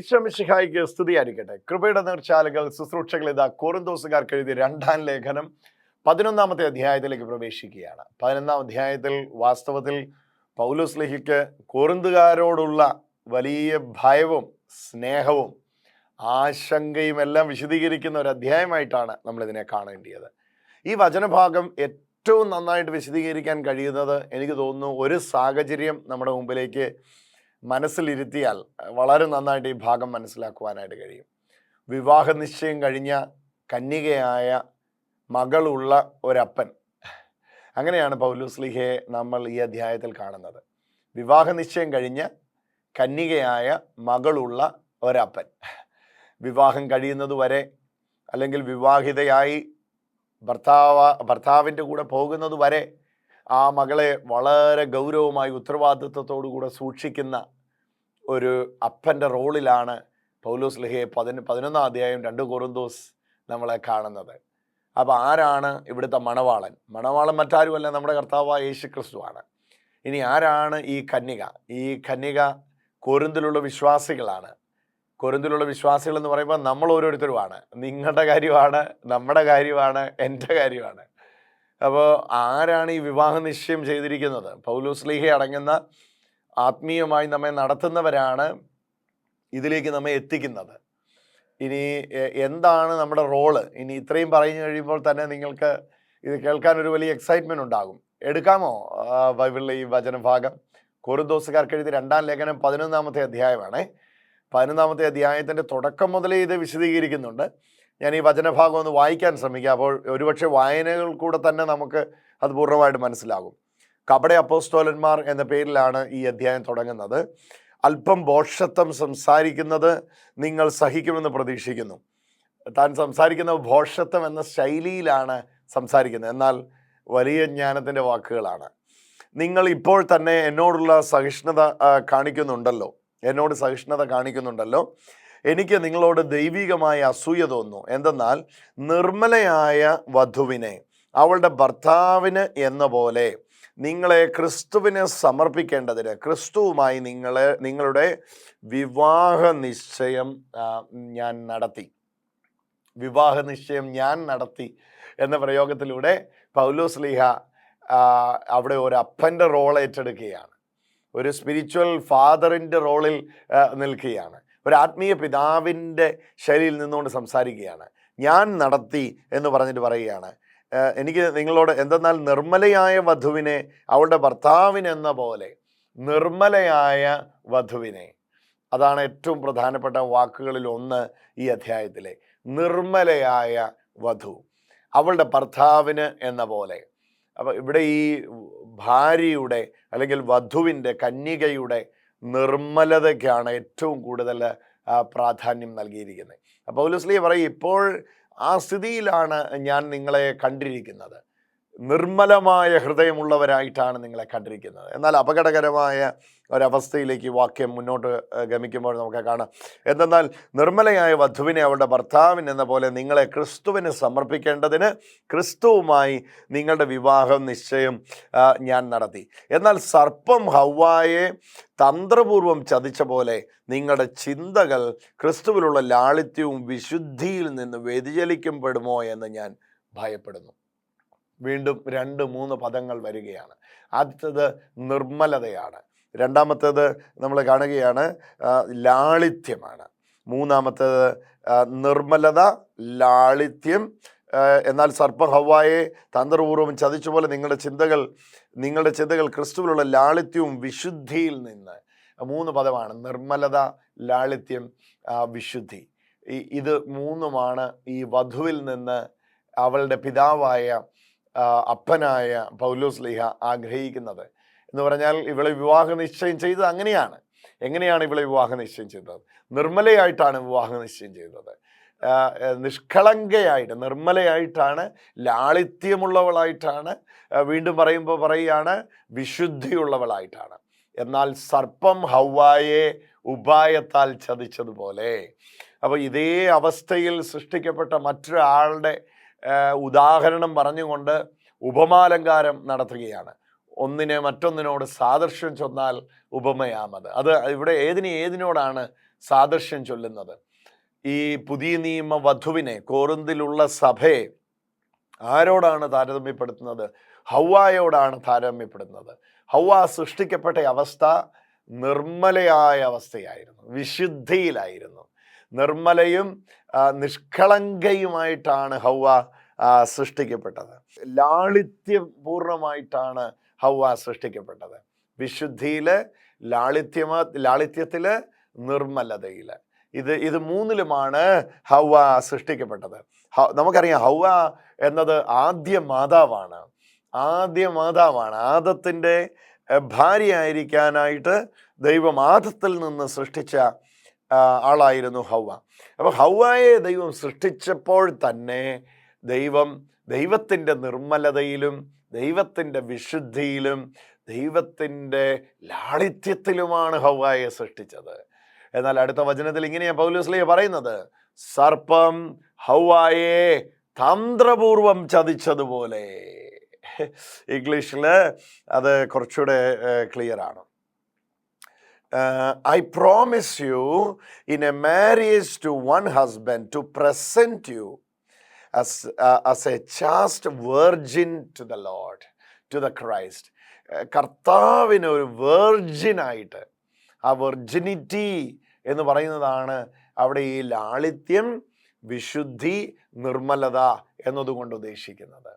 ഈശ്വമിഷിഹായിക്ക് സ്തുതിയായിരിക്കട്ടെ. കൃപയുടെ നീർച്ചാലുകൾ ശുശ്രൂഷകൾ ഇതാ കോറിന്തോസുകാർക്ക് എഴുതിയ രണ്ടാം ലേഖനം പതിനൊന്നാമത്തെ അധ്യായത്തിലേക്ക് പ്രവേശിക്കുകയാണ്. പതിനൊന്നാം അധ്യായത്തിൽ വാസ്തവത്തിൽ പൗലോസ് ലഹിക്ക് കോറിന്തുകാരോടുള്ള വലിയ ഭയവും സ്നേഹവും ആശങ്കയും എല്ലാം വിശദീകരിക്കുന്ന ഒരു അധ്യായമായിട്ടാണ് നമ്മളിതിനെ കാണേണ്ടത് ഈ വചനഭാഗം ഏറ്റവും നന്നായിട്ട് വിശദീകരിക്കാൻ കഴിയുന്നത് എനിക്ക് തോന്നുന്നു ഒരു സാഹചര്യം നമ്മുടെ മുമ്പിലേക്ക് മനസ്സിലിരുത്തിയാൽ വളരെ നന്നായിട്ട് ഈ ഭാഗം മനസ്സിലാക്കുവാനായിട്ട് കഴിയും. വിവാഹ നിശ്ചയം കഴിഞ്ഞ കന്യകയായ മകളുള്ള ഒരപ്പൻ. അങ്ങനെയാണ് പൗലുസ്ലിഹയെ നമ്മൾ ഈ അധ്യായത്തിൽ കാണുന്നത്. വിവാഹ നിശ്ചയം കഴിഞ്ഞ കന്യകയായ മകളുള്ള ഒരപ്പൻ. വിവാഹം കഴിയുന്നത് വരെ അല്ലെങ്കിൽ വിവാഹിതയായി ഭർത്താവ് ഭർത്താവിന്റെ കൂടെ പോകുന്നത് വരെ ആ മകളെ വളരെ ഗൗരവമായി ഉത്തരവാദിത്വത്തോടുകൂടെ സൂക്ഷിക്കുന്ന ഒരു അപ്പന്റെ റോളിലാണ് പൗലോസ് ലഹയെ പതിന പതിനൊന്നാം അധ്യായം രണ്ട് കൊറുന്തോസ് നമ്മളെ കാണുന്നത്. അപ്പോൾ ആരാണ് ഇവിടുത്തെ മണവാളൻ? മണവാളൻ മറ്റാരുമല്ല നമ്മുടെ കർത്താവായ യേശു ക്രിസ്തുവാണ് ഇനി ആരാണ് ഈ കന്യക? ഈ കന്യക കൊരുന്തിലുള്ള വിശ്വാസികളാണ്. കൊരുന്തിലുള്ള വിശ്വാസികൾ എന്ന് പറയുമ്പോൾ നമ്മൾ ഓരോരുത്തരുമാണ്. നിങ്ങളുടെ കാര്യമാണ് നമ്മുടെ കാര്യമാണ് എന്റെ കാര്യമാണ്. അപ്പോൾ ആരാണ് ഈ വിവാഹ നിശ്ചയം ചെയ്തിരിക്കുന്നത് പൗലോസ്ലീഹ അടങ്ങുന്ന ആത്മീയമായി നമ്മെ നടത്തുന്നവരാണ് ഇതിലേക്ക് നമ്മെ എത്തിക്കുന്നത്. ഇനി എന്താണ് നമ്മുടെ റോൾ? ഇനി ഇത്രയും പറഞ്ഞു കഴിയുമ്പോൾ തന്നെ നിങ്ങൾക്ക് ഇത് കേൾക്കാൻ ഒരു വലിയ എക്സൈറ്റ്മെന്റ് ഉണ്ടാകും. എടുക്കാമോ? ബൈബിളിലെ ഈ വചനഭാഗം. കോറിന്തോസുകാർക്ക് എഴുതി രണ്ടാം ലേഖനം പതിനൊന്നാമത്തെ അധ്യായമാണ്. പതിനൊന്നാമത്തെ അധ്യായത്തിന്റെ തുടക്കം മുതലേ ഇത് വിശദീകരിക്കുന്നുണ്ട്. ഞാൻ ഈ വചനഭാഗം ഒന്ന് വായിക്കാൻ ശ്രമിക്കാം. അപ്പോൾ ഒരുപക്ഷെ വായനകൾ കൂടെ തന്നെ നമുക്ക് അത് പൂർണമായിട്ട് മനസ്സിലാകും. കപട അപ്പോസ്തോലന്മാർ എന്ന പേരിലാണ് ഈ അധ്യായം തുടങ്ങുന്നത്. അല്പം ഭോഷത്വം സംസാരിക്കുന്നത് നിങ്ങൾ സഹിക്കുമെന്ന് പ്രതീക്ഷിക്കുന്നു. താൻ സംസാരിക്കുന്ന ഭോഷത്വം എന്ന ശൈലിയിലാണ് സംസാരിക്കുന്നത്. എന്നാൽ വലിയ ജ്ഞാനത്തിന്റെ വാക്കുകളാണ്. നിങ്ങൾ ഇപ്പോൾ തന്നെ എന്നോടുള്ള സഹിഷ്ണുത കാണിക്കുന്നുണ്ടല്ലോ. എന്നോട് സഹിഷ്ണുത കാണിക്കുന്നുണ്ടല്ലോ. എനിക്ക് നിങ്ങളോട് ദൈവികമായ അസൂയ തോന്നുന്നു. എന്തെന്നാൽ നിർമ്മലയായ വധുവിനെ അവളുടെ ഭർത്താവിന് എന്ന പോലെ നിങ്ങളെ ക്രിസ്തുവിനെ സമർപ്പിക്കേണ്ടതിന് ക്രിസ്തുവുമായി നിങ്ങളെ നിങ്ങളുടെ വിവാഹ നിശ്ചയം ഞാൻ നടത്തി. വിവാഹ നിശ്ചയം ഞാൻ നടത്തി എന്ന പ്രയോഗത്തിലൂടെ പൗലോസ് ലീഹ അവിടെ ഒരു അപ്പന്റെ റോൾ ഏറ്റെടുക്കുകയാണ്. ഒരു സ്പിരിച്വൽ ഫാദറിന്റെ റോളിൽ നിൽക്കുകയാണ്. ഒരു ആത്മീയ പിതാവിന്റെ ശൈലിയിൽ നിന്നുകൊണ്ട് സംസാരിക്കുകയാണ്. ഞാൻ നടത്തി എന്ന് പറഞ്ഞിട്ട് പറയുകയാണ്. എനിക്ക് നിങ്ങളോട് എന്തെന്നാൽ നിർമ്മലയായ വധുവിനെ അവളുടെ ഭർത്താവിനെന്ന പോലെ നിർമ്മലയായ വധുവിനെ. അതാണ് ഏറ്റവും പ്രധാനപ്പെട്ട വാക്കുകളിൽ ഒന്ന് ഈ അധ്യായത്തിലെ. നിർമ്മലയായ വധു. അവളുടെ ഭർത്താവിന് എന്ന പോലെ. അപ്പോൾ ഇവിടെ ഈ ഭാര്യയുടെ അല്ലെങ്കിൽ വധുവിന്റെ കന്യകയുടെ നിർമ്മലതയ്ക്കാണ് ഏറ്റവും കൂടുതൽ പ്രാധാന്യം നൽകിയിരിക്കുന്നത്. പൗലുസ്ലി പറയും ഇപ്പോൾ ആ സ്ഥിതിയിലാണ് ഞാൻ നിങ്ങളെ കണ്ടിരിക്കുന്നത്. നിർമ്മലമായ ഹൃദയമുള്ളവരായിട്ടാണ് നിങ്ങളെ കണ്ടിരിക്കുന്നത്. എന്നാൽ അപകടകരമായ ഒരവസ്ഥയിലേക്ക് വാക്യം മുന്നോട്ട് ഗമിക്കുമ്പോൾ നമുക്ക് കാണാം. എന്തെന്നാൽ നിർമ്മലയായ വധുവിനെ അവളുടെ ഭർത്താവിന് എന്ന പോലെ നിങ്ങളെ ക്രിസ്തുവിന് സമർപ്പിക്കേണ്ടതിന് ക്രിസ്തുവുമായി നിങ്ങളുടെ വിവാഹം നിശ്ചയം ഞാൻ നടത്തി. എന്നാൽ സർപ്പം ഹൗവായെ തന്ത്രപൂർവം ചതിച്ച പോലെ നിങ്ങളുടെ ചിന്തകൾ ക്രിസ്തുവിലുള്ള ലാളിത്യവും വിശുദ്ധിയിൽ നിന്ന് വ്യതിചലിക്കപ്പെടുമോ എന്ന് ഞാൻ ഭയപ്പെടുന്നു. വീണ്ടും രണ്ട് മൂന്ന് പദങ്ങൾ വരികയാണ്. ആദ്യത്തേത് നിർമ്മലതയാണ്. രണ്ടാമത്തേത് നമ്മൾ കാണുകയാണ് ലാളിത്യമാണ്. മൂന്നാമത്തേത് നിർമ്മലത ലാളിത്യം. എന്നാൽ സർപ്പ ഹവായെ തന്ത്രപൂർവം ചതിച്ചുപോലെ നിങ്ങളുടെ ചിന്തകൾ നിങ്ങളുടെ ചിന്തകൾ ക്രിസ്തുവിലുള്ള ലാളിത്യവും വിശുദ്ധിയിൽ നിന്ന്. മൂന്ന് പദമാണ് നിർമ്മലത ലാളിത്യം വിശുദ്ധി. ഇത് മൂന്നുമാണ് ഈ വധുവിൽ നിന്ന് അവളുടെ പിതാവായ അപ്പനായ പൗലോസ് ലിഹ ആഗ്രഹിക്കുന്നത്. എന്ന് പറഞ്ഞാൽ ഇവളെ വിവാഹ നിശ്ചയം ചെയ്തത് അങ്ങനെയാണ്. എങ്ങനെയാണ് ഇവളെ വിവാഹ നിശ്ചയം ചെയ്തത്? നിർമ്മലയായിട്ടാണ് വിവാഹ നിശ്ചയം ചെയ്തത്. നിഷ്കളങ്കയായിട്ട് നിർമ്മലയായിട്ടാണ് ലാളിത്യമുള്ളവളായിട്ടാണ് വീണ്ടും പറയുമ്പോൾ പറയുകയാണ് വിശുദ്ധിയുള്ളവളായിട്ടാണ്. എന്നാൽ സർപ്പം ഹൗവായെ ഉപായത്താൽ ചതിച്ചതുപോലെ. അപ്പോൾ ഇതേ അവസ്ഥയിൽ സൃഷ്ടിക്കപ്പെട്ട മറ്റൊരാളുടെ ഉദാഹരണം പറഞ്ഞുകൊണ്ട് ഉപമാലങ്കാരം നടത്തുകയാണ്. ഒന്നിനെ മറ്റൊന്നിനോട് സാദൃശ്യം ചൊന്നാൽ ഉപമയാമത്. അത് ഇവിടെ ഏതിന് ഏതിനോടാണ് സാദൃശ്യം ചൊല്ലുന്നത്? ഈ പുതിയ നിയമ വധുവിനെ കോറിന്തിലുള്ള സഭയെ ആരോടാണ് താരതമ്യപ്പെടുത്തുന്നത്? ഹൗവായോടാണ് താരതമ്യപ്പെടുന്നത് ഹൗവ സൃഷ്ടിക്കപ്പെട്ട അവസ്ഥ നിർമ്മലയായ അവസ്ഥയായിരുന്നു. വിശുദ്ധിയിലായിരുന്നു. നിർമ്മലയും നിഷ്കളങ്കയുമായിട്ടാണ് ഹൗവ സൃഷ്ടിക്കപ്പെട്ടത്. ലാളിത്യപൂർണമായിട്ടാണ് ഹൗവ സൃഷ്ടിക്കപ്പെട്ടത്. വിശുദ്ധിയിൽ ലാളിത്യമ ലാളിത്യത്തിൽ നിർമ്മലതയിൽ ഇത് ഇത് മൂന്നിലുമാണ് ഹൗവ സൃഷ്ടിക്കപ്പെട്ടത്. നമുക്കറിയാം ഹൗവ എന്നത് ആദ്യ മാതാവാണ്. ആദ്യ മാതാവാണ്. ആദത്തിന്റെ ഭാര്യയായിരിക്കാനായിട്ട് ദൈവം ആദത്തിൽ നിന്ന് സൃഷ്ടിച്ച ആളായിരുന്നു ഹൗവ. അപ്പോൾ ഹൗവയെ ദൈവം സൃഷ്ടിച്ചപ്പോൾ തന്നെ ദൈവം ദൈവത്തിന്റെ നിർമ്മലതയിലും ദൈവത്തിന്റെ വിശുദ്ധിയിലും ദൈവത്തിന്റെ ലാളിത്യത്തിലുമാണ് ഹൗവയെ സൃഷ്ടിച്ചത്. എന്നാൽ അടുത്ത വചനത്തിൽ ഇങ്ങനെയാണ് പൗലുസ്ലിയ പറയുന്നത് സർപ്പം ഹൗവായെ തന്ത്രപൂർവം ചതിച്ചതുപോലെ. ഇംഗ്ലീഷിൽ അത് കുറച്ചുകൂടെ ക്ലിയർ ആണ് I promise you, in a marriage to one husband, to present you as, uh, as a chaste virgin to the Lord, to the Christ. Uh, കർത്താവിന് ഒരു വെർജിനായിട്ട് ആ വെർജിനിറ്റി എന്ന് പറയുന്നതാണ് അവിടെ ഈ ലാളിത്യം വിശുദ്ധി നിർമ്മലത എന്നതുകൊണ്ട് ഉദ്ദേശിക്കുന്നത്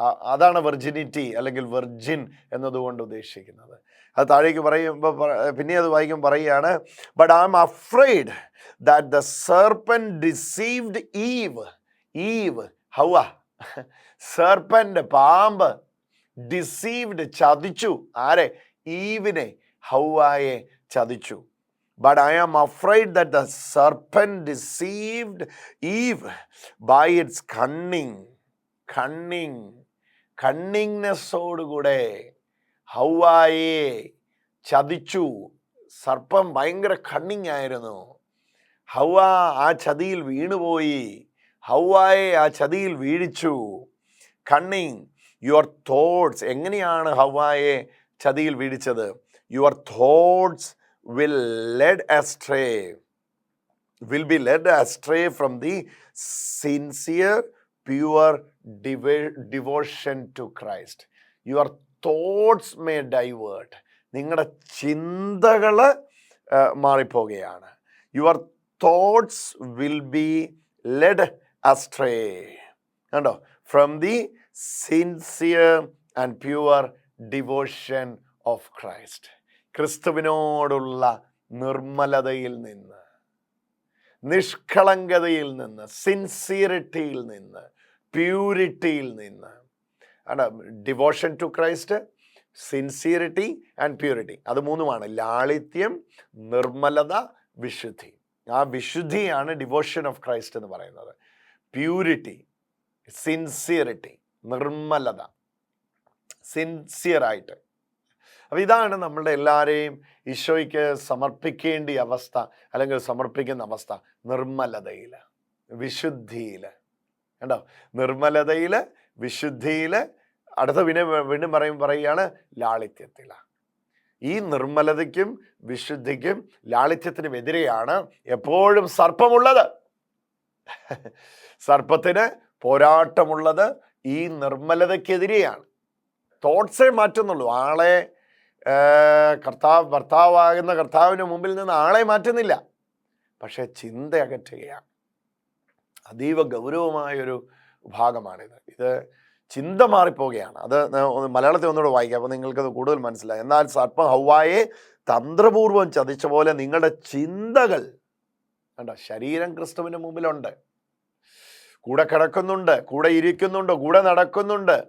അതാണ് വെർജിനിറ്റി അല്ലെങ്കിൽ വെർജിൻ എന്നതുകൊണ്ട് ഉദ്ദേശിക്കുന്നത്. അത് താഴേക്ക് പറയുമ്പോൾ പിന്നെ അത് വായിക്കും പറയുകയാണ് but I am afraid that the serpent deceived Eve Eve ഹൗവ. സർപ്പന്റെ പാമ്പ് ഡിസീവ്ഡ് ചതിച്ചു. ആരെ? ഈവിനെ ഹൗവായെ ചതിച്ചു. But I am afraid that the serpent deceived Eve by its cunning cunning കണ്ണിങ്നെസ്സോടുകൂടെ ഹൗവായെ ചതിച്ചു. സർപ്പം ഭയങ്കര കണ്ണിങ് ആയിരുന്നു ഹൗവ ആ ചതിയിൽ വീണുപോയി. ഹൗവായെ ആ ചതിയിൽ വീഴിച്ചു. Cunning your thoughts. എങ്ങനെയാണ് ഹൗവായെ ചതിയിൽ വീഴിച്ചത്? Your thoughts will led astray. Will be led astray from the sincere pure devo- to Christ your thoughts may divert. നിങ്ങളുടെ ചിന്തകൾ മാറിപ്പോവുകയാണ് your thoughts will be led astray കണ്ടോ? From the sincere and pure devotion of Christ ക്രിസ്തുവിനോടുള്ള നിർമ്മലതയിൽ നിന്ന് നിഷ്കളങ്കതയിൽ നിന്ന് സിൻസിയറിറ്റിയിൽ നിന്ന് പ്യൂരിറ്റിയിൽ നിന്ന്. ആണ്? Devotion to Christ sincerity and purity അത് മൂന്നുമാണ്. ലാളിത്യം നിർമ്മലത വിശുദ്ധി. ആ വിശുദ്ധിയാണ് ഡിവോഷൻ ഓഫ് ക്രൈസ്റ്റ് എന്ന് പറയുന്നത്. പ്യൂരിറ്റി സിൻസിയറിറ്റി നിർമ്മലത. സിൻസിയറായിട്ട് അപ്പോൾ ഇതാണ് നമ്മളുടെ എല്ലാവരെയും ഈശോയ്ക്ക് സമർപ്പിക്കേണ്ട അവസ്ഥ അല്ലെങ്കിൽ സമർപ്പിക്കുന്ന അവസ്ഥ. നിർമ്മലതയിൽ വിശുദ്ധിയിൽ. കണ്ടോ? നിർമ്മലതയിൽ വിശുദ്ധിയിൽ അടുത്ത പിന്നെ വീണ്ടും പറയും പറയുകയാണ് ലാളിത്യത്തിലാണ് ഈ നിർമ്മലതയ്ക്കും വിശുദ്ധിക്കും ലാളിത്യത്തിനും എതിരെയാണ് എപ്പോഴും സർപ്പമുള്ളത്. സർപ്പത്തിന് പോരാട്ടമുള്ളത് ഈ നിർമ്മലതയ്ക്കെതിരെയാണ്. തോട്ട്സേ മാറ്റുന്നുള്ളൂ. ആളെ കർത്താവ് ഭർത്താവാകുന്ന കർത്താവിന് മുമ്പിൽ നിന്ന് ആളെ മാറ്റുന്നില്ല. പക്ഷേ ചിന്ത അകറ്റുകയാണ്. അതീവ ഗൗരവമായൊരു ഭാഗമാണിത്. ഇത് ചിന്ത മാറിപ്പോവുകയാണ്. അത് മലയാളത്തിൽ ഒന്നുകൂടെ വായിക്കാം. അപ്പോൾ നിങ്ങൾക്കത് കൂടുതൽ മനസ്സിലായി. എന്നാൽ സർപ്പം ഹൗവായെ തന്ത്രപൂർവം ചതിച്ച പോലെ നിങ്ങളുടെ ചിന്തകൾ കണ്ടോ? ശരീരം ക്രിസ്തുവിന് മുമ്പിലുണ്ട്. കൂടെ കിടക്കുന്നുണ്ട് കൂടെ ഇരിക്കുന്നുണ്ട് കൂടെ നടക്കുന്നുണ്ട്.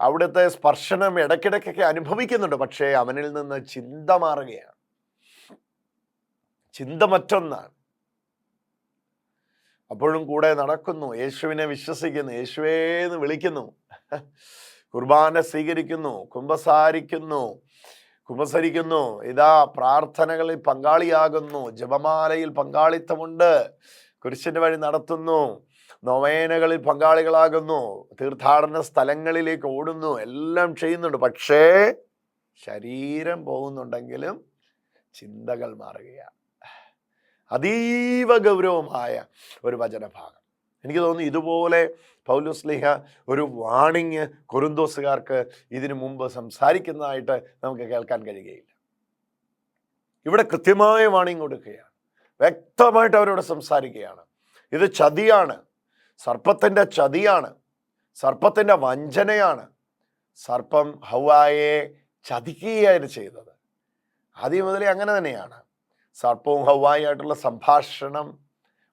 അവിടുത്തെ സ്പർശനം ഇടയ്ക്കിടയ്ക്കൊക്കെ അനുഭവിക്കുന്നുണ്ട്. പക്ഷേ അവനിൽ നിന്ന് ചിന്ത മാറുകയാണ്. ചിന്ത മറ്റൊന്നാണ്. അപ്പോഴും കൂടെ നടക്കുന്നു. യേശുവിനെ വിശ്വസിക്കുന്നു. യേശുവേ എന്ന് വിളിക്കുന്നു. കുർബാന സ്വീകരിക്കുന്നു. കുംഭസാരിക്കുന്നു. കുംഭസരിക്കുന്നു. ഇതാ പ്രാർത്ഥനകളിൽ പങ്കാളിയാകുന്നു. ജപമാലയിൽ പങ്കാളിത്തമുണ്ട്. കുരിശിന്റെ വഴി നടത്തുന്നു. നൊവേനകളിൽ പങ്കാളികളാകുന്നു. തീർത്ഥാടന സ്ഥലങ്ങളിലേക്ക് ഓടുന്നു. എല്ലാം ചെയ്യുന്നുണ്ട്. പക്ഷേ ശരീരം പോകുന്നുണ്ടെങ്കിലും ചിന്തകൾ മാറുകയാണ്. അതീവ ഗൗരവമായ ഒരു വചനഭാഗം. എനിക്ക് തോന്നുന്നു ഇതുപോലെ പൗലുസ്ലിഹ ഒരു വാണിങ് കുറുന്തോസുകാർക്ക് ഇതിനു മുമ്പ് സംസാരിക്കുന്നതായിട്ട് നമുക്ക് കേൾക്കാൻ കഴിയുകയില്ല. ഇവിടെ കൃത്യമായ വാണിങ് കൊടുക്കുകയാണ്. വ്യക്തമായിട്ട് അവരോട് സംസാരിക്കുകയാണ്. ഇത് ചതിയാണ്. സർപ്പത്തിന്റെ ചതിയാണ്. സർപ്പത്തിന്റെ വഞ്ചനയാണ്. സർപ്പം ഹവായെ ചതിക്കുകയാണ് ചെയ്തത്. ആദ്യം മുതലേ അങ്ങനെ തന്നെയാണ്. സർപ്പവും ഹവായിട്ടുള്ള സംഭാഷണം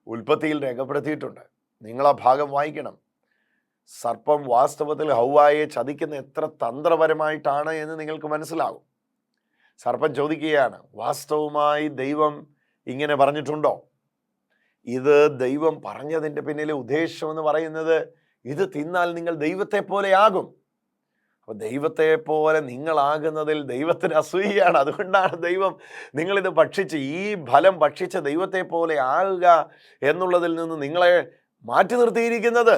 ഉൽപ്പത്തിയിൽ രേഖപ്പെടുത്തിയിട്ടുണ്ട്. നിങ്ങൾ ആ ഭാഗം വായിക്കണം. സർപ്പം വാസ്തവത്തിൽ ഹൗവായെ ചതിക്കുന്ന എത്ര തന്ത്രപരമായിട്ടാണ് എന്ന് നിങ്ങൾക്ക് മനസ്സിലാകും. സർപ്പം ചോദിക്കുകയാണ് വാസ്തവമായി ദൈവം ഇങ്ങനെ പറഞ്ഞിട്ടുണ്ടോ? ഇത് ദൈവം പറഞ്ഞതിന്റെ പിന്നിലെ ഉദ്ദേശം എന്ന് പറയുന്നത് ഇത് തിന്നാൽ നിങ്ങൾ ദൈവത്തെ പോലെയാകും അപ്പോൾ ദൈവത്തെ പോലെ നിങ്ങളാകുന്നതിൽ ദൈവത്തിന് അസൂയാണ് അതുകൊണ്ടാണ് ദൈവം നിങ്ങളിത് ഭക്ഷിച്ച് ഈ ഫലം ഭക്ഷിച്ച ദൈവത്തെ പോലെ ആകുക എന്നുള്ളതിൽ നിന്ന് നിങ്ങളെ മാറ്റി നിർത്തിയിരിക്കുന്നത്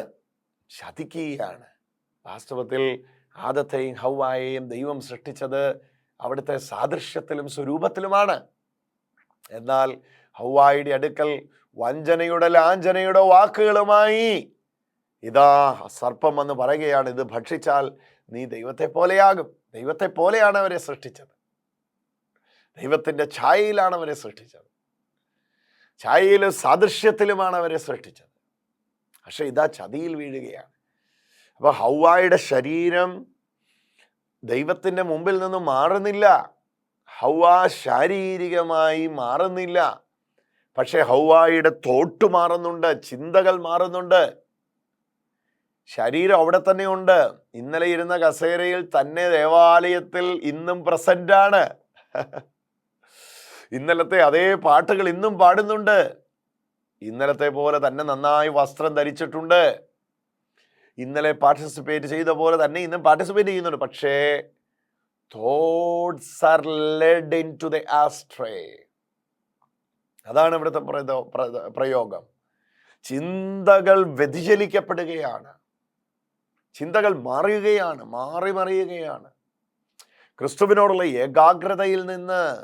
ചതിക്കുകയാണ് വാസ്തവത്തിൽ ആദത്തെയും ഹൗവായെയും ദൈവം സൃഷ്ടിച്ചത് അവിടുത്തെ സാദൃശ്യത്തിലും സ്വരൂപത്തിലുമാണ്. എന്നാൽ ഹൗവായുടെ അടുക്കൽ വഞ്ചനയുടെ ലാഞ്ചനയുടെ വാക്കുകളുമായി ഇതാ സർപ്പം എന്ന് പറയുകയാണ്. ഇത് ഭക്ഷിച്ചാൽ നീ ദൈവത്തെ പോലെയാകും. ദൈവത്തെ പോലെയാണ് അവരെ സൃഷ്ടിച്ചത്. ദൈവത്തിന്റെ ഛായയിലാണ് അവരെ സൃഷ്ടിച്ചത്. ഛായയിലും സാദൃശ്യത്തിലുമാണ് അവരെ സൃഷ്ടിച്ചത്. പക്ഷെ ഇതാ ചതിയിൽ വീഴുകയാണ്. അപ്പോൾ ഹൗവായുടെ ശരീരം ദൈവത്തിന്റെ മുമ്പിൽ നിന്ന് മാറുന്നില്ല. ഹൗവ ശാരീരികമായി മാറുന്നില്ല. പക്ഷെ ഹൗവായുടെ തോട്ട് മാറുന്നുണ്ട് ചിന്തകൾ മാറുന്നുണ്ട്. ശരീരം അവിടെ തന്നെയുണ്ട് ഇന്നലെ ഇരുന്ന കസേരയിൽ തന്നെ ദേവാലയത്തിൽ ഇന്നും പ്രസന്റ് ആണ് ഇന്നലത്തെ അതേ പാട്ടുകൾ ഇന്നും പാടുന്നുണ്ട്. ഇന്നലത്തെ പോലെ തന്നെ നന്നായി വസ്ത്രം ധരിച്ചിട്ടുണ്ട്. ഇന്നലെ പാർട്ടിസിപ്പേറ്റ് ചെയ്ത പോലെ തന്നെ ഇന്നും പാർട്ടിസിപ്പേറ്റ് ചെയ്യുന്നുണ്ട്. പക്ഷേ thoughts are led in to the astray. അതാണ് ഇവിടുത്തെ പ്രയോഗം. ചിന്തകൾ വ്യതിചലിക്കപ്പെടുകയാണ്. ചിന്തകൾ മാറുകയാണ് മാറി മറിയുകയാണ്. ക്രിസ്തുവിനോടുള്ള ഏകാഗ്രതയിൽ നിന്ന്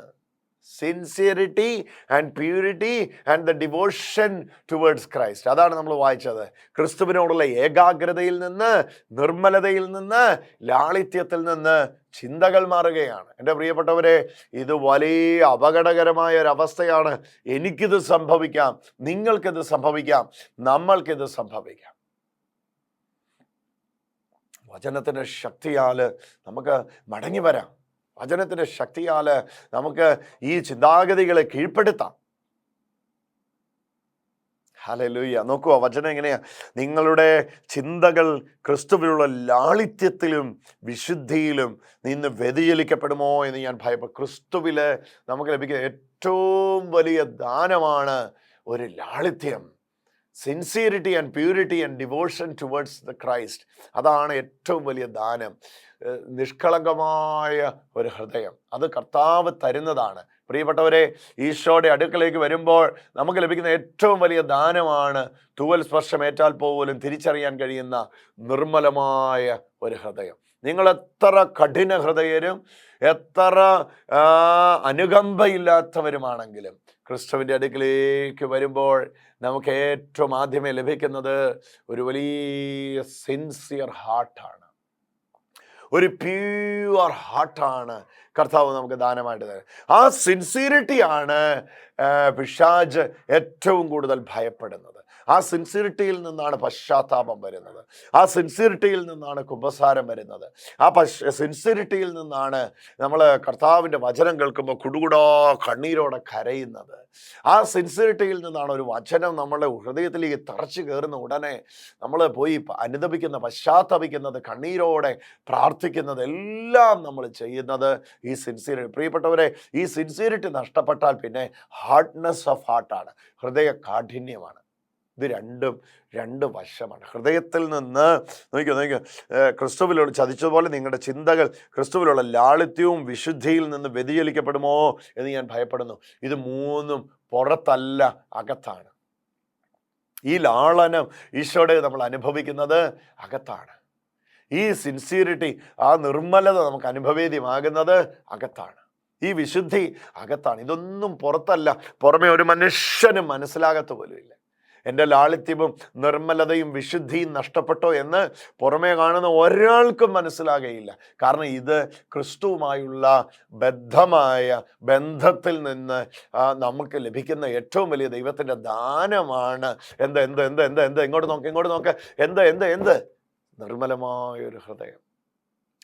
sincerity and purity and the devotion towards Christ അതാണ് നമ്മൾ വായിച്ചത്. ക്രിസ്തുവിനോടുള്ള ഏകാഗ്രതയിൽ നിന്ന് നിർമ്മലതയിൽ നിന്ന് ലാളിത്യത്തിൽ നിന്ന് ചിന്തകൾ മാറുകയാണ്. എന്റെ പ്രിയപ്പെട്ടവരെ ഇത് വലിയ അപകടകരമായ ഒരു അവസ്ഥയാണ്. എനിക്കിത് സംഭവിക്കാം നിങ്ങൾക്കിത് സംഭവിക്കാം നമ്മൾക്കിത് സംഭവിക്കാം. വചനത്തിന്റെ ശക്തിയാൽ നമുക്ക് മടങ്ങി വരാം. വചനത്തിന്റെ ശക്തിയാൽ നമുക്ക് ഈ ചിന്താഗതികളെ കീഴ്പ്പെടുത്താം. ഹലലൂയ്യ നോക്കുക വചനം എങ്ങനെയാ? നിങ്ങളുടെ ചിന്തകൾ ക്രിസ്തുവിലുള്ള ലാളിത്യത്തിലും വിശുദ്ധിയിലും നിന്ന് വ്യതിചലിക്കപ്പെടുമോ എന്ന് ഞാൻ ഭയപ്പെടും ക്രിസ്തുവിൽ നമുക്ക് ലഭിക്കുന്ന ഏറ്റവും വലിയ ദാനമാണ് ഒരു ലാളിത്യം. Sincerity and purity and devotion towards the Christ അതാണ് ഏറ്റവും വലിയ ദാനം. നിഷ്കളങ്കമായ ഒരു ഹൃദയം. അത് കർത്താവ് തരുന്നതാണ്. പ്രിയപ്പെട്ടവരെ ഈശോയുടെ അടുക്കലേക്ക് വരുമ്പോൾ നമുക്ക് ലഭിക്കുന്ന ഏറ്റവും വലിയ ദാനമാണ് തൂവൽ സ്പർശമേറ്റാൽ പോലും തിരിച്ചറിയാൻ കഴിയുന്ന നിർമ്മലമായ ഒരു ഹൃദയം. നിങ്ങൾ എത്ര കഠിന ഹൃദയരും എത്ര അനുകമ്പയില്ലാത്തവരുമാണെങ്കിലും ക്രിസ്തുവിന്റെ അടുക്കിലേക്ക് വരുമ്പോൾ നമുക്ക് ഏറ്റവും ആദ്യമേ ലഭിക്കുന്നത് ഒരു വലിയ സിൻസിയർ ഹാർട്ടാണ് ഒരു പ്യൂർ ഹാർട്ടാണ് കർത്താവ് നമുക്ക് ദാനമായിട്ട് തരുന്നത്. ആ സിൻസിയറിറ്റിയാണ് പിഷാജ് ഏറ്റവും കൂടുതൽ ഭയപ്പെടുന്നത്. ആ സിൻസിയറിറ്റിയിൽ നിന്നാണ് പശ്ചാത്താപം വരുന്നത്. ആ സിൻസിയറിറ്റിയിൽ നിന്നാണ് കുമ്പസാരം വരുന്നത്. ആ പശ് സിൻസിയറിറ്റിയിൽ നിന്നാണ് നമ്മൾ കർത്താവിന്റെ വചനം കേൾക്കുമ്പോൾ കുടുകുടാ കണ്ണീരോടെ കരയുന്നത്. ആ സിൻസിയറിറ്റിയിൽ നിന്നാണ് ഒരു വചനം നമ്മളുടെ ഹൃദയത്തിലേക്ക് തറച്ചു കയറുന്ന ഉടനെ നമ്മൾ പോയി അനുദപിക്കുന്ന പശ്ചാത്തപിക്കുന്നത് കണ്ണീരോടെ പ്രാർത്ഥിക്കുന്നത് എല്ലാം നമ്മൾ ചെയ്യുന്നത് ഈ സിൻസിയറിറ്റി പ്രിയപ്പെട്ടവരെ ഈ സിൻസിയറിറ്റി നഷ്ടപ്പെട്ടാൽ പിന്നെ ഹാർഡ്നെസ് ഓഫ് ഹാർട്ടാണ് ഹൃദയ കാഠിന്യമാണ് ഇത് രണ്ടും രണ്ട് വശമാണ്. ഹൃദയത്തിൽ നിന്ന് നോക്കിയോ നോക്കിയോ ക്രിസ്തുവിലോട് ചതിച്ചതുപോലെ നിങ്ങളുടെ ചിന്തകൾ ക്രിസ്തുവിലുള്ള ലാളിത്യവും വിശുദ്ധിയിൽ നിന്ന് വ്യതിചലിക്കപ്പെടുമോ എന്ന് ഞാൻ ഭയപ്പെടുന്നു. ഇത് മൂന്നും പുറത്തല്ല അകത്താണ്. ഈ ലാളനം ഈശോടെ നമ്മൾ അനുഭവിക്കുന്നത് അകത്താണ്. ഈ സിൻസിയറിറ്റി ആ നിർമ്മലത നമുക്ക് അനുഭവേദ്യമാകുന്നത് അകത്താണ്. ഈ വിശുദ്ധി അകത്താണ്. ഇതൊന്നും പുറത്തല്ല. പുറമെ ഒരു മനുഷ്യനും മനസ്സിലാകത്ത പോലുമില്ല എന്റെ ലാളിത്യവും നിർമ്മലതയും വിശുദ്ധിയും നഷ്ടപ്പെട്ടോ എന്ന് പുറമേ കാണുന്ന ഒരാൾക്കും മനസ്സിലാകയില്ല. കാരണം ഇത് ക്രിസ്തുവുമായുള്ള ബദ്ധമായ ബന്ധത്തിൽ നിന്ന് നമുക്ക് ലഭിക്കുന്ന ഏറ്റവും വലിയ ദൈവത്തിന്റെ ദാനമാണ്. എന്ത് എന്ത് എന്ത് എന്ത് എന്ത്? ഇങ്ങോട്ട് നോക്ക് ഇങ്ങോട്ട് നോക്ക്. എന്ത് എന്ത് എന്ത്? നിർമ്മലമായൊരു ഹൃദയം.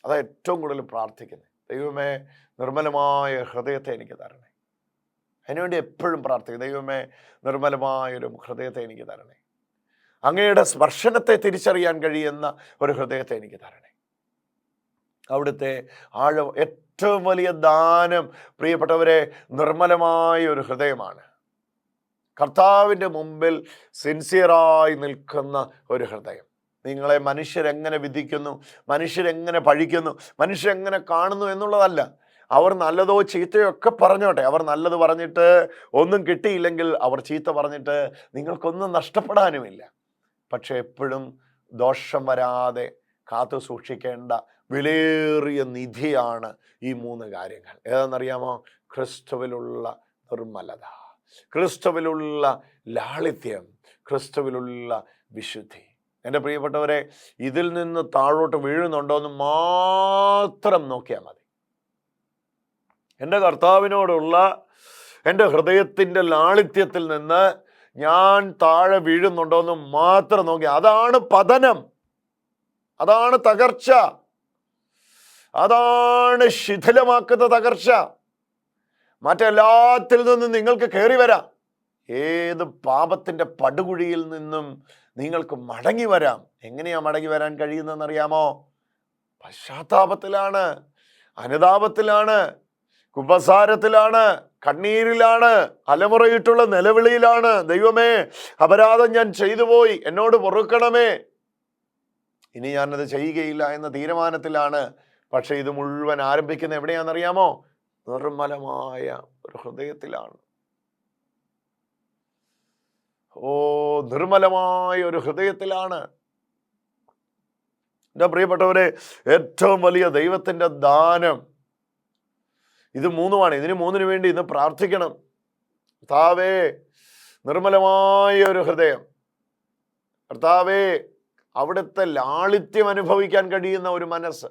അതാ ഏറ്റവും കൂടുതൽ പ്രാർത്ഥിക്കുന്നത്. ദൈവമേ നിർമ്മലമായ ഹൃദയത്തെ എനിക്ക് തരണേ. അതിനുവേണ്ടി എപ്പോഴും പ്രാർത്ഥിക്കും ദൈവമേ നിർമ്മലമായൊരു ഹൃദയത്തെ എനിക്ക് തരണേ. അങ്ങയുടെ സ്പർശനത്തെ തിരിച്ചറിയാൻ കഴിയുന്ന ഒരു ഹൃദയത്തെ എനിക്ക് തരണേ. അവിടുത്തെ ആഴം ഏറ്റവും വലിയ ദാനം പ്രിയപ്പെട്ടവരെ നിർമ്മലമായ ഒരു ഹൃദയമാണ്. കർത്താവിന്റെ മുമ്പിൽ സിൻസിയറായി നിൽക്കുന്ന ഒരു ഹൃദയം. നിങ്ങളെ മനുഷ്യരെങ്ങനെ വിധിക്കുന്നു മനുഷ്യരെങ്ങനെ പഴിക്കുന്നു മനുഷ്യരെങ്ങനെ കാണുന്നു എന്നുള്ളതല്ല. അവർ നല്ലതോ ചീത്തയോ ഒക്കെ പറഞ്ഞോട്ടെ. അവർ നല്ലത് പറഞ്ഞിട്ട് ഒന്നും കിട്ടിയില്ലെങ്കിൽ അവർ ചീത്ത പറഞ്ഞിട്ട് നിങ്ങൾക്കൊന്നും നഷ്ടപ്പെടാനുമില്ല. പക്ഷെ എപ്പോഴും ദോഷം വരാതെ കാത്തു സൂക്ഷിക്കേണ്ട വിലയേറിയ നിധിയാണ് ഈ മൂന്ന് കാര്യങ്ങൾ. ഏതെന്നറിയാമോ? ക്രിസ്തുവിലുള്ള നിർമ്മലത ക്രിസ്തുവിലുള്ള ലാളിത്യം ക്രിസ്തുവിലുള്ള വിശുദ്ധി. എന്റെ പ്രിയപ്പെട്ടവരെ ഇതിൽ നിന്ന് താഴോട്ട് വീഴുന്നുണ്ടോ എന്ന് മാത്രം നോക്കിയാൽ മതി. എന്റെ കർത്താവിനോടുള്ള എന്റെ ഹൃദയത്തിന്റെ ലാളിത്യത്തിൽ നിന്ന് ഞാൻ താഴെ വീഴുന്നുണ്ടോ എന്ന് മാത്രം നോക്കി. അതാണ് പതനം. അതാണ് തകർച്ച. അതാണ് ശിഥിലമാക്കുന്ന തകർച്ച. മറ്റെല്ലാത്തിൽ നിന്നും നിങ്ങൾക്ക് കയറി വരാം. ഏത് പാപത്തിന്റെ പടുകുഴിയിൽ നിന്നും നിങ്ങൾക്ക് മടങ്ങി വരാം. എങ്ങനെയാ മടങ്ങി വരാൻ കഴിയുന്നതെന്നറിയാമോ? പശ്ചാത്താപത്തിലാണ് അനുതാപത്തിലാണ് കുമ്പസാരത്തിലാണ് കണ്ണീരിലാണ് അലമുറയിട്ടുള്ള നിലവിളിയിലാണ്. ദൈവമേ അപരാധം ഞാൻ ചെയ്തു പോയി എന്നോട് പൊറുക്കണമേ. ഇനി ഞാനത് ചെയ്യുകയില്ല എന്ന തീരുമാനത്തിലാണ്. പക്ഷെ ഇത് മുഴുവൻ ആരംഭിക്കുന്നത് എവിടെയാണെന്നറിയാമോ? നിർമ്മലമായ ഒരു ഹൃദയത്തിലാണ്. ഓ നിർമ്മലമായ ഒരു ഹൃദയത്തിലാണ്. എന്റെ പ്രിയപ്പെട്ടവരെ ഏറ്റവും വലിയ ദൈവത്തിന്റെ ദാനം ഇത് മൂന്നുമാണ്. ഇതിന് മൂന്നിന് വേണ്ടി ഇന്ന് പ്രാർത്ഥിക്കണം. കർത്താവേ നിർമ്മലമായ ഒരു ഹൃദയം. കർത്താവേ അവിടുത്തെ ലാളിത്യം അനുഭവിക്കാൻ കഴിയുന്ന ഒരു മനസ്സ്.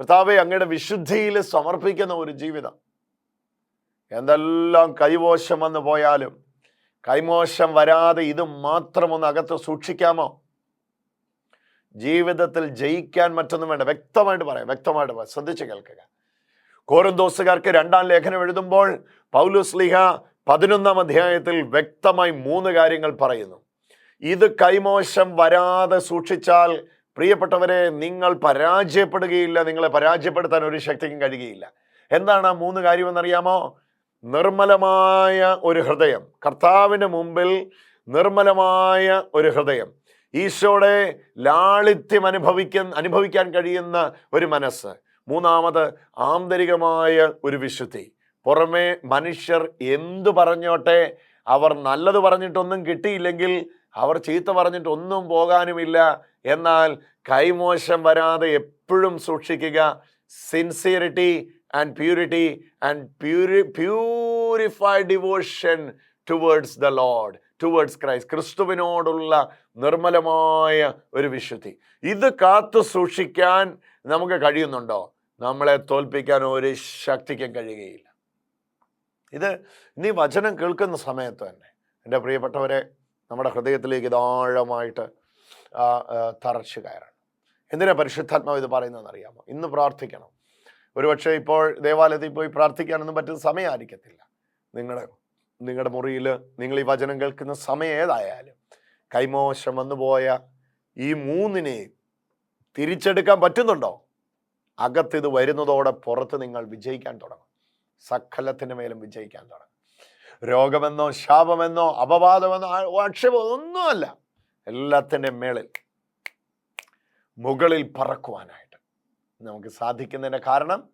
കർത്താവെ അങ്ങയുടെ വിശുദ്ധിയിൽ സമർപ്പിക്കുന്ന ഒരു ജീവിതം. എന്തെല്ലാം കൈമോശം വന്നു പോയാലും കൈമോശം വരാതെ ഇത് മാത്രം ഒന്ന് അകത്ത് സൂക്ഷിക്കാമോ? ജീവിതത്തിൽ ജയിക്കാൻ മറ്റൊന്നും വേണ്ട. വ്യക്തമായിട്ട് പറയാം. വ്യക്തമായിട്ട് പറയാം. ശ്രദ്ധിച്ച് കേൾക്കുക. കോരന്തോസുകാർക്ക് രണ്ടാം ലേഖനം എഴുതുമ്പോൾ പൗലുസ് ലിഹ പതിനൊന്നാം അധ്യായത്തിൽ വ്യക്തമായി മൂന്ന് കാര്യങ്ങൾ പറയുന്നു. ഇത് കൈമോശം വരാതെ സൂക്ഷിച്ചാൽ പ്രിയപ്പെട്ടവരെ നിങ്ങൾ പരാജയപ്പെടുകയില്ല നിങ്ങളെ പരാജയപ്പെടുത്താൻ ഒരു ശക്തിക്കും കഴിയുകയില്ല. എന്താണ് ആ മൂന്ന് കാര്യമെന്നറിയാമോ? നിർമ്മലമായ ഒരു ഹൃദയം. കർത്താവിന് മുമ്പിൽ നിർമ്മലമായ ഒരു ഹൃദയം. ഈശോടെ ലാളിത്യം അനുഭവിക്കാൻ അനുഭവിക്കാൻ കഴിയുന്ന ഒരു മനസ്സ്. മൂന്നാമത് ആന്തരികമായ ഒരു വിശുദ്ധി. പുറമേ മനുഷ്യർ എന്തു പറഞ്ഞോട്ടെ അവർ നല്ലത് പറഞ്ഞിട്ടൊന്നും കിട്ടിയില്ലെങ്കിൽ അവർ ചീത്ത പറഞ്ഞിട്ടൊന്നും പോകാനുമില്ല. എന്നാൽ കൈമോശം വരാതെ എപ്പോഴും സൂക്ഷിക്കുക. Sincerity and purity and pure purified devotion towards the lord. Towards Christ ക്രിസ്തുവിനോടുള്ള നിർമ്മലമായ ഒരു വിശുദ്ധി. ഇത് കാത്തു സൂക്ഷിക്കാൻ നമുക്ക് കഴിയുന്നുണ്ടോ? നമ്മളെ തോൽപ്പിക്കാൻ ഒരു ശക്തിക്കും കഴിയുകയില്ല. ഇത് നീ വചനം കേൾക്കുന്ന സമയത്ത് തന്നെ എന്റെ പ്രിയപ്പെട്ടവരെ നമ്മുടെ ഹൃദയത്തിലേക്ക് ഇത് ആഴമായിട്ട് ആ, ആ, തറച്ചു കയറണം. എന്തിനാ പരിശുദ്ധാത്മാവ് ഇത് പറയുന്നതെന്ന് അറിയാമോ? ഇന്ന് പ്രാർത്ഥിക്കണം. ഒരുപക്ഷെ ഇപ്പോൾ ദേവാലയത്തിൽ പോയി പ്രാർത്ഥിക്കാനൊന്നും പറ്റുന്ന സമയമായിരിക്കത്തില്ല. നിങ്ങളുടെ നിങ്ങളുടെ മുറിയിൽ നിങ്ങൾ ഈ വചനം കേൾക്കുന്ന സമയം ഏതായാലും കൈമോശം വന്നുപോയ ഈ മൂന്നിനെയും തിരിച്ചെടുക്കാൻ പറ്റുന്നുണ്ടോ? അകത്ത് ഇത് വരുന്നതോടെ പുറത്ത് നിങ്ങൾ വിജയിക്കാൻ തുടങ്ങും. സകലത്തിന് മേലും വിജയിക്കാൻ തുടങ്ങും. രോഗമെന്നോ ശാപമെന്നോ അപവാദമെന്നോ ആക്ഷേപം ഒന്നുമല്ല. എല്ലാത്തിന്റെ മേളിൽ മുകളിൽ പറക്കുവാനായിട്ട് നമുക്ക് സാധിക്കുന്നതിന്റെ കാരണം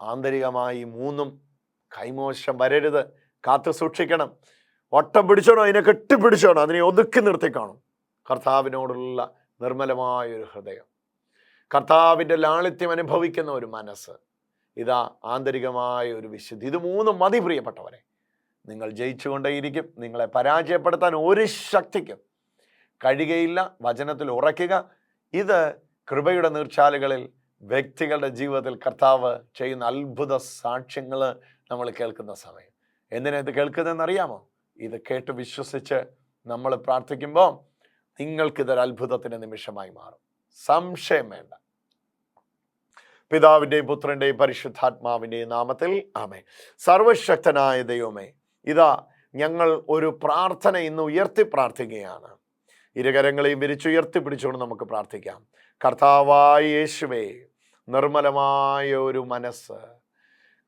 ആന്തരികമായി മൂന്നും കൈമോശം വരരുത്. കാത്തു സൂക്ഷിക്കണം. വട്ടം പിടിച്ചോണോ? അതിനെ കെട്ടിപ്പിടിച്ചോണോ അതിനെ ഒതുക്കി നിർത്തി കാണും. കർത്താവിനോടുള്ള നിർമ്മലമായ ഒരു ഹൃദയം. കർത്താവിന്റെ ലാളിത്യം അനുഭവിക്കുന്ന ഒരു മനസ്സ്. ഇതാ ആന്തരികമായ ഒരു വിശുദ്ധി. ഇത് മൂന്നും മതി പ്രിയപ്പെട്ടവരെ. നിങ്ങൾ ജയിച്ചുകൊണ്ടേയിരിക്കും. നിങ്ങളെ പരാജയപ്പെടുത്താൻ ഒരു ശക്തിക്കും കഴിയുകയില്ല. വചനത്തിൽ ഉറയ്ക്കുക. ഇത് കൃപയുടെ നീർച്ചാലുകളിൽ വ്യക്തികളുടെ ജീവിതത്തിൽ കർത്താവ് ചെയ്യുന്ന അത്ഭുത സാക്ഷ്യങ്ങൾ നമ്മൾ കേൾക്കുന്ന സമയം. എന്തിനാ ഇത് കേൾക്കുന്നതെന്ന് അറിയാമോ ഇത് കേട്ട് വിശ്വസിച്ച് നമ്മൾ പ്രാർത്ഥിക്കുമ്പോൾ നിങ്ങൾക്കിതൊരു അത്ഭുതത്തിന്റെ നിമിഷമായി മാറും. സംശയം വേണ്ട. പിതാവിന്റെയും പുത്രന്റെയും പരിശുദ്ധാത്മാവിന്റെയും നാമത്തിൽ ആമേ സർവശക്തനായ ദൈവമേ ഇതാ ഞങ്ങൾ ഒരു പ്രാർത്ഥന ഇന്ന് ഉയർത്തി പ്രാർത്ഥിക്കുകയാണ്. ഇരുകരങ്ങളെയും വിരിച്ചുയർത്തി പിടിച്ചുകൊണ്ട് നമുക്ക് പ്രാർത്ഥിക്കാം. കർത്താവായ യേശുവേ നിർമ്മലമായ ഒരു മനസ്സ്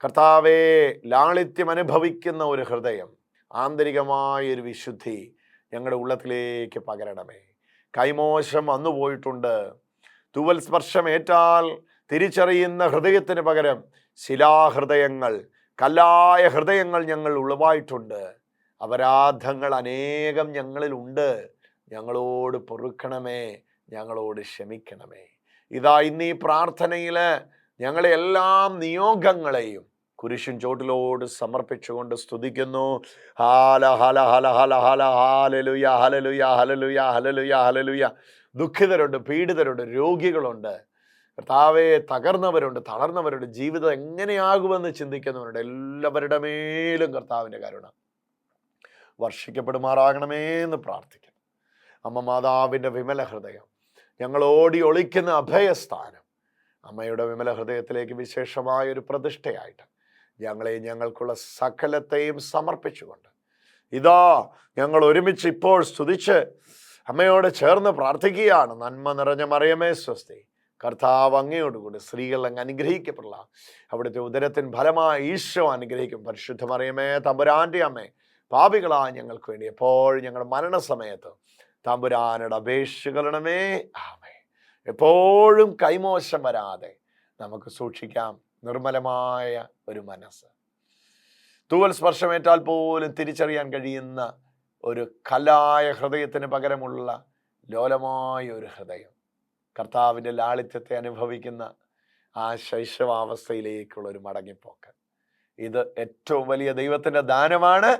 കർത്താവെ ലാളിത്യം അനുഭവിക്കുന്ന ഒരു ഹൃദയം ആന്തരികമായ ഒരു വിശുദ്ധി ഞങ്ങളുടെ ഉള്ളത്തിലേക്ക് പകരണമേ. കൈമോശം വന്നു പോയിട്ടുണ്ട്. തൂവൽ സ്പർശം ഏറ്റാൽ തിരിച്ചറിയുന്ന ഹൃദയത്തിന് പകരം ശിലാഹൃദയങ്ങൾ കല്ലായ ഹൃദയങ്ങൾ ഞങ്ങൾ ഉളവായിട്ടുണ്ട്. അപരാധങ്ങൾ അനേകം ഞങ്ങളിലുണ്ട് ഞങ്ങളോട് പൊറുക്കണമേ ഞങ്ങളോട് ക്ഷമിക്കണമേ. ഇതാ ഇന്ന് പ്രാർത്ഥനയിൽ ഞങ്ങളെ എല്ലാം നിയോഗങ്ങളെയും കുരിശും ചോട്ടിലോട് സമർപ്പിച്ചുകൊണ്ട് സ്തുതിക്കുന്നു. ഹാല ഹല ഹല ഹല ഹല ഹാലലുയ ഹലലുയ ഹലലുയ ഹലലുയ ഹലലുയ. ദുഃഖിതരുണ്ട് പീഡിതരുണ്ട് രോഗികളുണ്ട്. കർത്താവെ തകർന്നവരുണ്ട് തളർന്നവരുണ്ട് ജീവിതം എങ്ങനെയാകുമെന്ന് ചിന്തിക്കുന്നവരുണ്ട്. എല്ലാവരുടെ മേലും കർത്താവിന്റെ കരുണ. വർഷിക്കപ്പെടുമാറാകണമേ എന്ന് പ്രാർത്ഥിക്കുന്നു അമ്മ മാതാവിന്റെ വിമല ഹൃദയം ഞങ്ങൾ ഓടി ഒളിക്കുന്ന അഭയസ്ഥാനം അമ്മയുടെ വിമല ഹൃദയത്തിലേക്ക് വിശേഷമായ ഒരു പ്രതിഷ്ഠയായിട്ട് ഞങ്ങളെ ഞങ്ങൾക്കുള്ള സകലത്തെയും സമർപ്പിച്ചുകൊണ്ട്. ഇതാ ഞങ്ങൾ ഒരുമിച്ച് ഇപ്പോൾ സ്തുതിച്ച് അമ്മയോട് ചേർന്ന് പ്രാർത്ഥിക്കുകയാണ്. നന്മ നിറഞ്ഞ മറിയമേ സ്വസ്തി. കർത്താവ് അങ്ങയോടുകൂടി സ്ത്രീകൾ അങ്ങ് അനുഗ്രഹിക്കപ്പെടില്ല അവിടുത്തെ ഉദരത്തിൻ ഫലമായി ഈശോ അനുഗ്രഹിക്കും. പരിശുദ്ധ മറിയമേ തമ്പുരാന്റെ അമ്മേ പാപികളാ ഞങ്ങൾക്ക് വേണ്ടി എപ്പോഴും ഞങ്ങളുടെ മരണസമയത്ത് തമ്പുരാനുടെ അപേക്ഷകളണമേ ആമേ എപ്പോഴും കൈമോശം വരാതെ നമുക്ക് സൂക്ഷിക്കാം. നിർമ്മലമായ ഒരു മനസ്സ്. തൂവൽ സ്പർശമേറ്റാൽ പോലും തിരിച്ചറിയാൻ കഴിയുന്ന ഒരു കലായ ഹൃദയത്തിന് പകരമുള്ള ലോലമായ ഒരു ഹൃദയം. കർത്താവിന്റെ ലാളിത്യത്തെ അനുഭവിക്കുന്ന ആ ശൈശവാവസ്ഥയിലേക്കുള്ള ഒരു മടങ്ങിപ്പോക്ക് ഇത് ഏറ്റവും വലിയ ദൈവത്തിന്റെ ദാനമാണ്.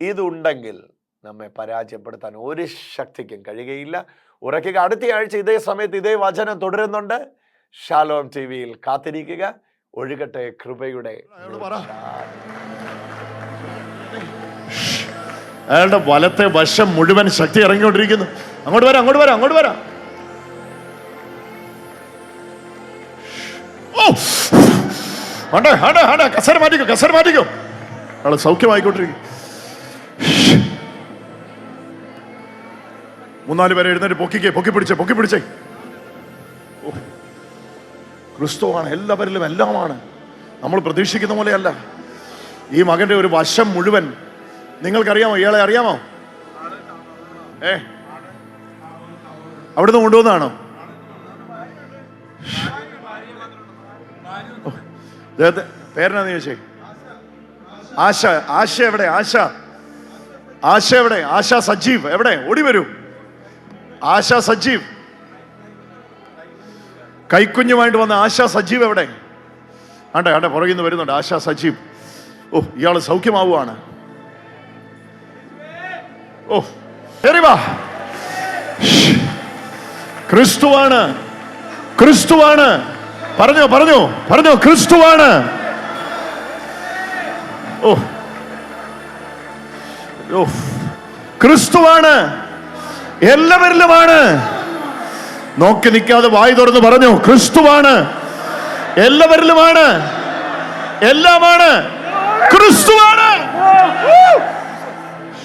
ഇതുണ്ടെങ്കിൽ നമ്മെ പരാജയപ്പെടുത്താൻ ഒരു ശക്തിക്കും കഴിയുകയില്ല. ഉറക്കുക അടുത്ത ആഴ്ച ഇതേ സമയത്ത് ഇതേ വചനം തുടരുന്നുണ്ട്. ഷാലോം ടി വിയിൽ കാത്തിരിക്കുക. ഒഴുകട്ടെ കൃപയുടെ അയാളോട് വലത്തെ വശം മുഴുവൻ ശക്തി ഇറങ്ങിക്കൊണ്ടിരിക്കുന്നു. അങ്ങോട്ട് വരാം അങ്ങോട്ട് വരാം അങ്ങോട്ട് വരാം. ഓ. ആണ്ടെ ആണ്ടെ ആണ്ടെ കസര മാറ്റിക്കോ കസര മാറ്റിക്കോ. ആൾ സൗഖ്യമായിക്കൊണ്ടിരിക്കും മൂന്നാൽ പേരെ എഴുന്നേറ്റ് പൊക്കിക്കേ പൊക്കി പിടിച്ചേ പൊക്കി പിടിച്ചേ ഓ. ക്രിസ്തുവാണ് എല്ലാവരിലും എല്ലാമാണ്. നമ്മൾ പ്രതീക്ഷിക്കുന്ന പോലെയല്ല. ഈ മകന്റെ ഒരു വശം മുഴുവൻ നിങ്ങൾക്കറിയാമോ? ഇയാളെ അറിയാമോ? ഏ? അവിടുന്ന് കൊണ്ടുവന്നാണോ ഓ, ഇദ്ദേഹത്തെ പേരെന്നാന്ന് ചോദിച്ചേ? ആശ ആശ എവിടെ? ആശ. ആശ എവിടെ? ആശ സജീവ്. എവിടെ? ഓടി വരൂ. ആശ സജീവ്. കൈക്കുഞ്ഞുമായിട്ട് വന്ന ആശാ സജീവ് എവിടെ? ആണ്ടെ ആണ്ടെ പുറകിൽ നിന്ന് വരുന്നുണ്ട് ആശാ സജീവ്. ഓ ഇയാൾ സൗഖ്യമാവുകയാണ്. ഓ എറിവാ ക്രിസ്തുവാണ്. ക്രിസ്തുവാണ്. പറഞ്ഞോ പറഞ്ഞോ പറഞ്ഞോ ക്രിസ്തുവാണ്. ഓ. ഓ ക്രിസ്തുവാണ്. എല്ലാവരിലുമാണ്. നോക്കി നിൽക്കാതെ വായി തുറന്ന് പറഞ്ഞു ക്രിസ്തുവാണ് എല്ലാവരിലുമാണ് എല്ലാമാണ് ക്രിസ്തുവാണ്.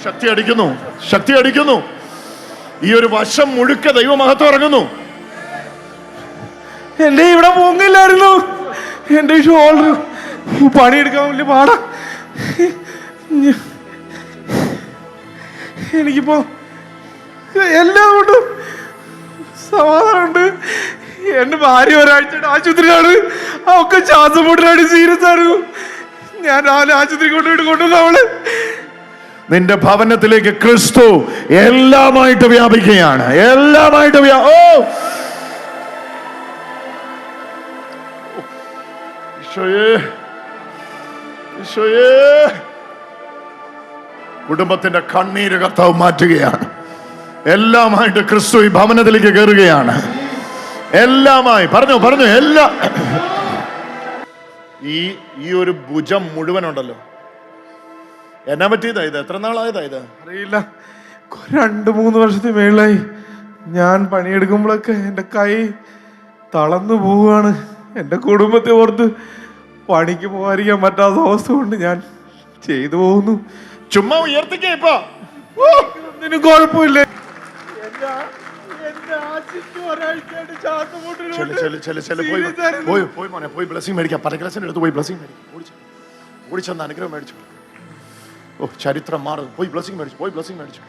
ശക്തി അടിക്കുന്നു ശക്തി അടിക്കുന്നു. ഈ ഒരു വശം മുഴുക്ക ദൈവമഹത്വം ഇറങ്ങുന്നു. എന്റെ ഇവിടെ പൊങ്ങില്ലായിരുന്നു എന്റെ പണിയെടുക്കാൻ വലിയ പാടാ. എനിക്കിപ്പോ എല്ലാം കൊണ്ടും സമാധാനമുണ്ട്. എന്റെ ഭാര്യ ഒരാഴ്ചയുടെ ആശുപത്രിയിലാണ്. അവക്ക് ശ്വാസം മുട്ടലാണ് സീരിയസ് ഞാൻ രാവിലെ ആശുപത്രി കൊണ്ടുപോയിട്ട് കൊണ്ടുവന്ന അവൾ. നിന്റെ ഭവനത്തിലേക്ക് ക്രിസ്തു എല്ലാമായിട്ട് വ്യാപിക്കുകയാണ്. എല്ലാമായിട്ട് വ്യാ ഓ! കുടുംബത്തിന്റെ കണ്ണീര് കർത്താവ് മാറ്റുകയാണ്. എല്ലാമായിട്ട് ക്രിസ്തു ഈ ഭവനത്തിലേക്ക് കയറുകയാണ്. എല്ലാമായി പറഞ്ഞു പറഞ്ഞു എല്ലാ. ഈ ഈ ഒരു ഭുജം മുഴുവൻ ഉണ്ടല്ലോ എന്നാ പറ്റിയതാ ഇത്? എത്ര നാളായതാ ഇത്? അറിയില്ല. രണ്ട് മൂന്ന് വർഷത്തെ മേളിലായി ഞാൻ പണിയെടുക്കുമ്പോഴൊക്കെ എന്റെ കൈ തളർന്നു പോവുകയാണ്. എന്റെ കുടുംബത്തെ ഓർത്ത് പണിക്ക് പോകാതിരിക്കാൻ പറ്റാത്ത അവസ്ഥ കൊണ്ട് ഞാൻ ചെയ്തു പോകുന്നു. ചുമ്മാ ഉയർത്തിക്കേ ഇപ്പൊ. കുഴപ്പമില്ല. പോയി. പോയി പോയി മോനെ പോയി ബ്ലസ്സിംഗ് മേടിക്കാം. പരക്കലസിന്റെ അടുത്ത് പോയി ബ്ലസ്സിംഗ് മേടിക്കാം. ഓടിച്ചു. ഓടിച്ചെന്ന് അനുഗ്രഹം മേടിച്ചു. ഓ ചരിത്രം മാറുന്നു. പോയി ബ്ലസ്സിംഗ് മേടിച്ചു പോയി ബ്ലസ്സിംഗ് മേടിച്ചു.